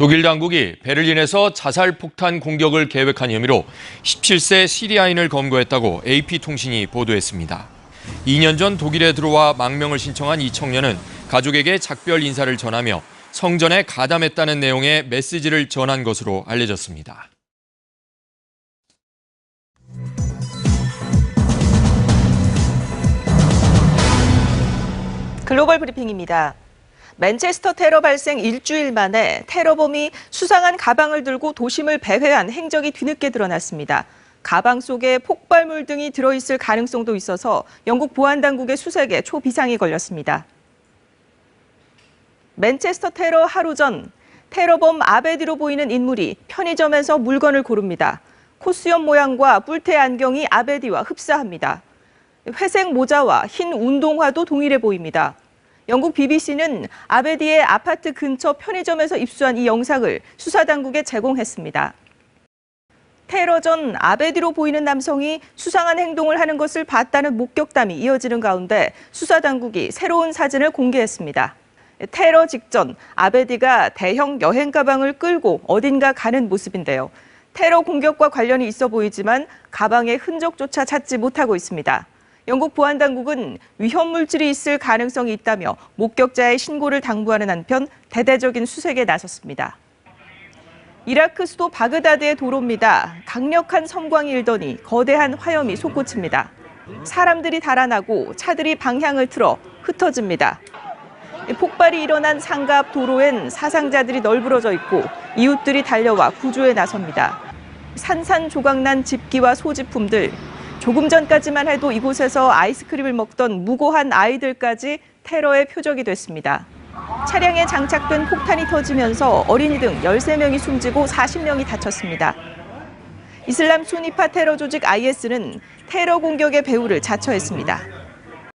독일 당국이 베를린에서 자살 폭탄 공격을 계획한 혐의로 17세 시리아인을 검거했다고 AP통신이 보도했습니다. 2년 전 독일에 들어와 망명을 신청한 이 청년은 가족에게 작별 인사를 전하며 성전에 가담했다는 내용의 메시지를 전한 것으로 알려졌습니다. 글로벌 브리핑입니다. 맨체스터 테러 발생 일주일 만에 테러범이 수상한 가방을 들고 도심을 배회한 행적이 뒤늦게 드러났습니다. 가방 속에 폭발물 등이 들어있을 가능성도 있어서 영국 보안당국의 수색에 초비상이 걸렸습니다. 맨체스터 테러 하루 전 테러범 아베디로 보이는 인물이 편의점에서 물건을 고릅니다. 코수염 모양과 뿔테 안경이 아베디와 흡사합니다. 회색 모자와 흰 운동화도 동일해 보입니다. 영국 BBC는 아베디의 아파트 근처 편의점에서 입수한 이 영상을 수사당국에 제공했습니다. 테러 전 아베디로 보이는 남성이 수상한 행동을 하는 것을 봤다는 목격담이 이어지는 가운데 수사당국이 새로운 사진을 공개했습니다. 테러 직전 아베디가 대형 여행 가방을 끌고 어딘가 가는 모습인데요. 테러 공격과 관련이 있어 보이지만 가방의 흔적조차 찾지 못하고 있습니다. 영국 보안당국은 위험 물질이 있을 가능성이 있다며 목격자의 신고를 당부하는 한편 대대적인 수색에 나섰습니다. 이라크 수도 바그다드의 도로입니다. 강력한 섬광이 일더니 거대한 화염이 솟구칩니다. 사람들이 달아나고 차들이 방향을 틀어 흩어집니다. 폭발이 일어난 상가 앞 도로엔 사상자들이 널브러져 있고 이웃들이 달려와 구조에 나섭니다. 산산조각난 집기와 소지품들, 조금 전까지만 해도 이곳에서 아이스크림을 먹던 무고한 아이들까지 테러의 표적이 됐습니다. 차량에 장착된 폭탄이 터지면서 어린이 등 13명이 숨지고 40명이 다쳤습니다. 이슬람 수니파 테러 조직 IS는 테러 공격의 배후를 자처했습니다.